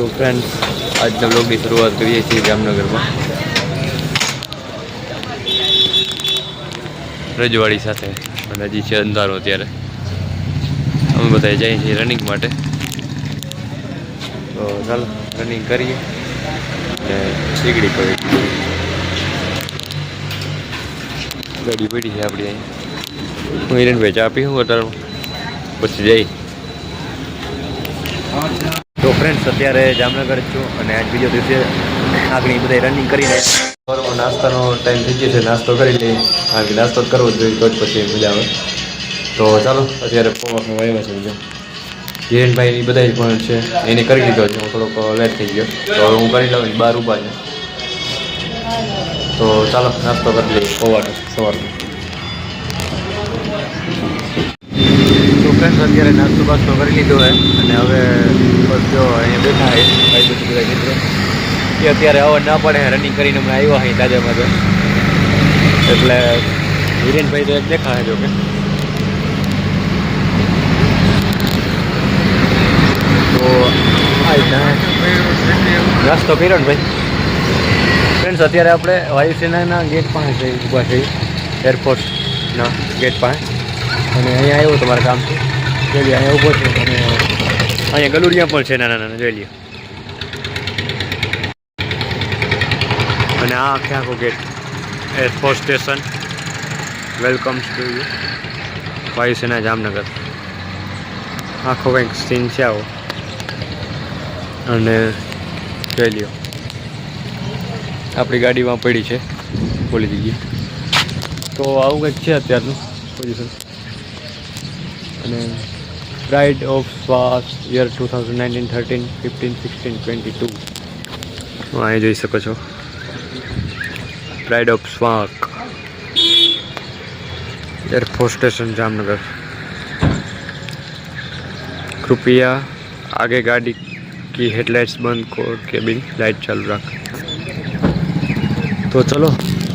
તો ફ્રેન્ડ આજના બ્લોગની શરૂઆત કરીએ છીએ જામનગરમાં. રજવાડી સાથે. અને હજી છે અંધારો અત્યારે. અમે બધા જઈએ છીએ રનિંગ માટે. તો ચાલો રનિંગ કરીએ. અને સીગડી પડી. ગાડી પડી છે આપણી અહીં. હું હિરેનભાઈ ચા પી હું અત્યારે પછી જઈ ફ્રેન્ડ્સ અત્યારે જામનગર જ છું અને આજ બીજો દિવસે આગળ બધા રનિંગ કરીને સવારમાં નાસ્તાનો ટાઈમ થઈ ગયો છે, નાસ્તો કરી લઈએ. કારણ કે નાસ્તો જ કરવો જ જોઈએ, તો જ પછી મજા આવે. તો ચાલો, અત્યારે પોવાનું આવ્યા છે બીજો. હિરેનભાઈ ની બધા પણ છે, એને કરી લીધો છે, હું થોડોક લેટ થઈ ગયો. તો હવે હું કરી લઉં બહાર ઊભા છે. તો ચાલો, નાસ્તો કરી લઈએ પૌવાનો સવારનો. અત્યારે નાસ્તો બાસ્તો કરી લીધો હોય અને હવે બસ જો અહીંયા બેઠા હોય ભાઈ બધું બધા મિત્રો. એ અત્યારે અવાજ ના પડે રનિંગ કરીને હમણાં આવ્યા અહીં તાજામાં તો. એટલે હિરેનભાઈ તો એક દેખાય જો કે. તો નાસ્તો કર્યો ને ભાઈ. ફ્રેન્ડ્સ અત્યારે આપણે વાયુસેનાના ગેટ પાસે ઊભા થઈ એરપોર્ટના ગેટ પાસે. અને અહીંયા આવ્યો તમારું કામ છે અહીંયા ગલુડિયા પણ છે નાના નાના જોઈ લ્યો. અને આ આખે આખો gate air force station welcomes to you વાયુસેના જામનગર. આખો કંઈક સીન છે આવો. અને જોઈ લ્યો. આપણી ગાડીમાં પડી છે, બોલી દીધી. તો આવું કંઈક છે અત્યારનું પોઝિશન અને bride of Swas year 2019 13 15 16 22 અહીં જોઈ શકો છો. બ્રાઇડ ઓફ સ્વાક એરફોર્સ સ્ટેશન જામનગર. કૃપયા આગે ગાડી કી હેડલાઇટ્સ બંધ કોર, કેબિન લાઇટ ચાલુ રાખ. તો ચલો,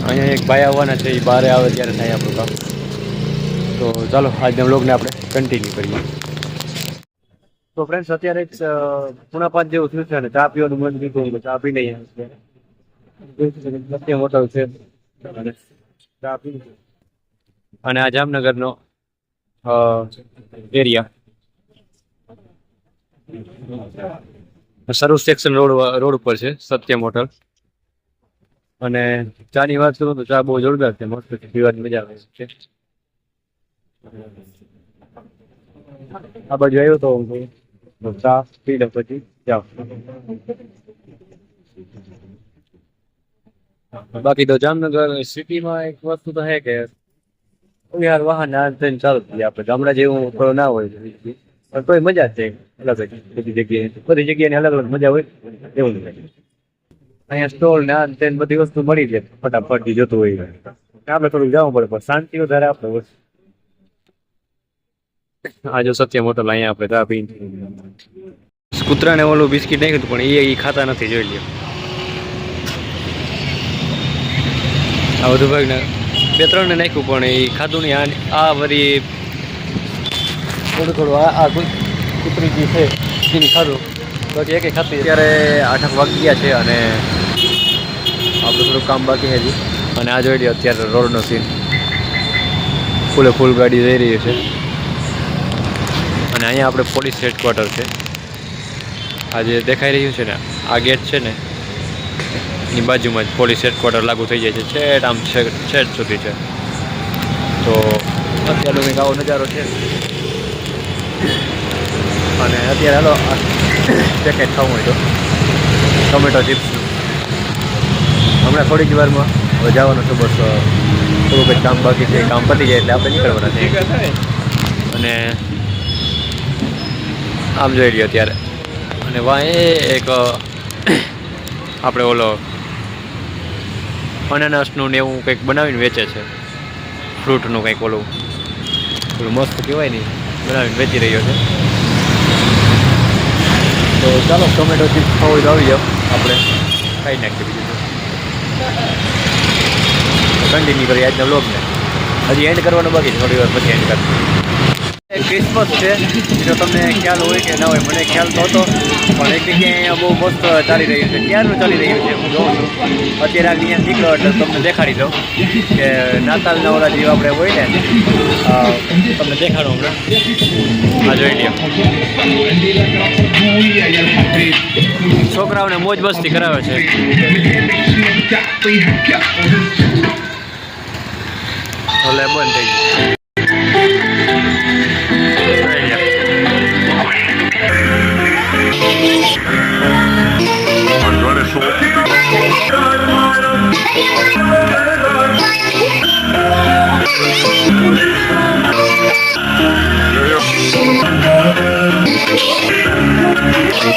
અહીંયા એક ભાઈ આવવાના છે, એ બહારે આવે ત્યારે થાય આપણું કામ. તો ચાલો, આજના બ્લોગને આપણે કન્ટિન્યુ કરીએ. તો ફ્રેન્ડ્સ અત્યારે જ, પૂણાપાત જેવું થયું છે ને ચા પીવાનું મન કીધું ચા પી નહીં હોટલ છે. ચા પી અને આ જામનગરનો એરિયા સર્વ સેક્શન રોડ રોડ ઉપર છે સત્યમ હોટલ. અને ચાની વાત કરું તો ચા બહુ જોરદાર છે મસ્ત પીવાની મજા આવે છે. આ બાજુ આવ્યો તો હું. તો ચા પી લો પછી જાઓ. બાકી તો જામનગર સિટીમાં એક વસ્તુ તો છે કે યાર વાહન ના થઈને ચાલુ થઈ આપણે. ગામડા જેવું થોડો ના હોય પણ તોય મજા છે અલગ જ બધી જગ્યાએ. બધી જગ્યાની અલગ અલગ મજા હોય એવું નથી અહીંયા સ્ટોલ ને આ બધી વસ્તુ મળી જાય ફટાફટ જોતું હોય આપણે થોડુંક જવું પડે, પણ શાંતિ વધારે આપણે હોય. આ જો સત્ય મોટો અહીંયા આપણે ચા પી કૂતરાને ઓલું બિસ્કિટ નાખ્યું પણ એ એ ખાતા નથી જોઈ લ્યો. આ બધું ભાગને બે ત્રણ ને નાખ્યું પણ એ ખાધું નહીં. આ વરી થોડું થોડું આ કૂતરી જે છે એની ખાધું બાકી એકે ખાતી અત્યારે આઠ આઠ વાગી ગયા છે અને આપણું થોડું કામ બાકી હજી. અને આ જોઈ લ્યો અત્યારે રોડનો સીન ફૂલે ફૂલ ગાડી જઈ રહી છે. અને અહીંયા આપણે પોલીસ હેડક્વાર્ટર છે. આ જે દેખાઈ રહ્યું છે ને આ ગેટ છે ને એની બાજુમાં જ પોલીસ હેડક્વાર્ટર લાગુ થઈ જાય છે છેટ આમ છેટ સુધી છે. તો અત્યારનો કંઈક આવો નજારો છે. અને અત્યારે હાલો પેકેટ ખાવું હોય તો ટોમેટો ચિપ્સનું હમણાં થોડીક જ વારમાં હવે જવાનું છે બસ થોડુંક કામ બાકી છે કામ પતી જાય એટલે આપણે નીકળવાના છે. અને આમ જોઈ લ્યો અત્યારે. અને વાં એક, આપણે ઓલો અનાનસનું ને એવું કંઈક બનાવીને વેચે છે. ફ્રૂટનું કંઈક ઓલું. ઓલું મસ્ત કહેવાય નહીં બનાવીને વેચી રહ્યો છે. તો ચાલો, ટોમેટો ચીપ ખાવું હોય આવી જાઓ. આપણે ખાઈ નાખીએ બીજું કન્ટિન્યુ કરીએ આજના બ્લોગને હજી એન્ડ કરવાનો બાકી થોડી વાર પછી એન્ડ કરશું. ક્રિસમસ છે. જો તમને ખ્યાલ હોય કે ના હોય, મને ખ્યાલ તો હતો પણ એક જગ્યાએ અહીંયા બહુ મસ્ત ચાલી રહ્યું છે. ક્યારનું ચાલી રહ્યું છે, હું જોઉં છું. અત્યારે આગળ અહીંયા નીકળો એટલે તમને દેખાડી દઉં કે નાતાલના ઓલા જેવા આપણે હોય ને તમને દેખાડો હમણાં. આ જોઈ લ્યો. છોકરાઓને મોજ મસ્તી કરાવે છે. એટલે બંધ થઈ ગયું.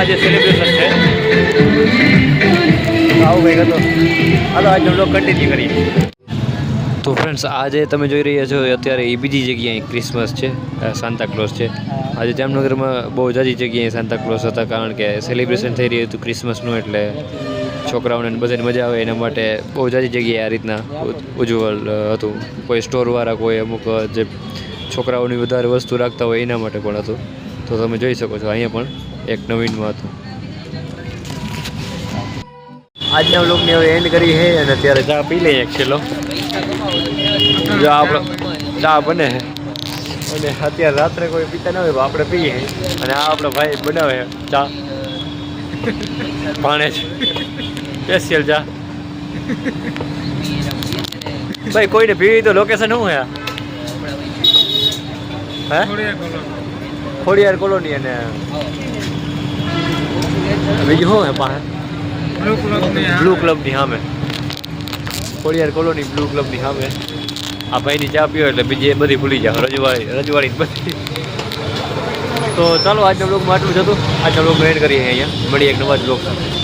આ જે સેલિબ્રેશન છે. આવું કંઈક હતું હાલો આજે બ્લોગ કન્ટિન્યુ કરીએ. તો ફ્રેન્ડ્સ આજે તમે જોઈ રહ્યા છો અત્યારે એ બીજી જગ્યાએ ક્રિસમસ છે સાંતા ક્લોઝ છે. આજે જામનગરમાં બહુ જાજી જગ્યાએ સાંતા ક્લોઝ હતા કારણ કે સેલિબ્રેશન થઈ રહ્યું હતું ક્રિસમસનું એટલે છોકરાઓને બધાને મજા આવે એના માટે બહુ જાજી જગ્યાએ આ રીતના ઉજ્જવલ હતું. કોઈ સ્ટોરવાળા કોઈ અમુક જે છોકરાઓની વધારે વસ્તુ રાખતા હોય એના માટે પણ હતું. તો તમે જોઈ શકો છો અહીંયા પણ. એક નવીનમાં હતું આજના વ્લોગને હવે એન્ડ કરી છે અને અત્યારે ચા પી લઈએ એક છેલ્લો. જો આપણો ચા બને અને અત્યારે રાત્રે કોઈ પીતા ના હોય આપણે પીએ અને આ આપણો ભાઈ બનાવે ચા. ભાણે સ્પેશિયલ ચા. ભાઈ, કોઈને પીવી તો લોકેશન શું હે હે? ખોડિયાર કોલોની અને બીજું શું હે પાસે બ્લુ ક્લબની સામે ખોડિયાર કોલોની બ્લુ ક્લબની સામે આ ભાઈની ચા પીઓ એટલે બીજી બધી ભૂલી જાઓ. રજવાડી રજવાડી બધી. તો ચાલો આજના બ્લોગમાં આટલું જ હતું. આજના બ્લોગ એન્ડ કરીએ અહીંયા. મળીએ એક નવા જ બ્લોગ સાથે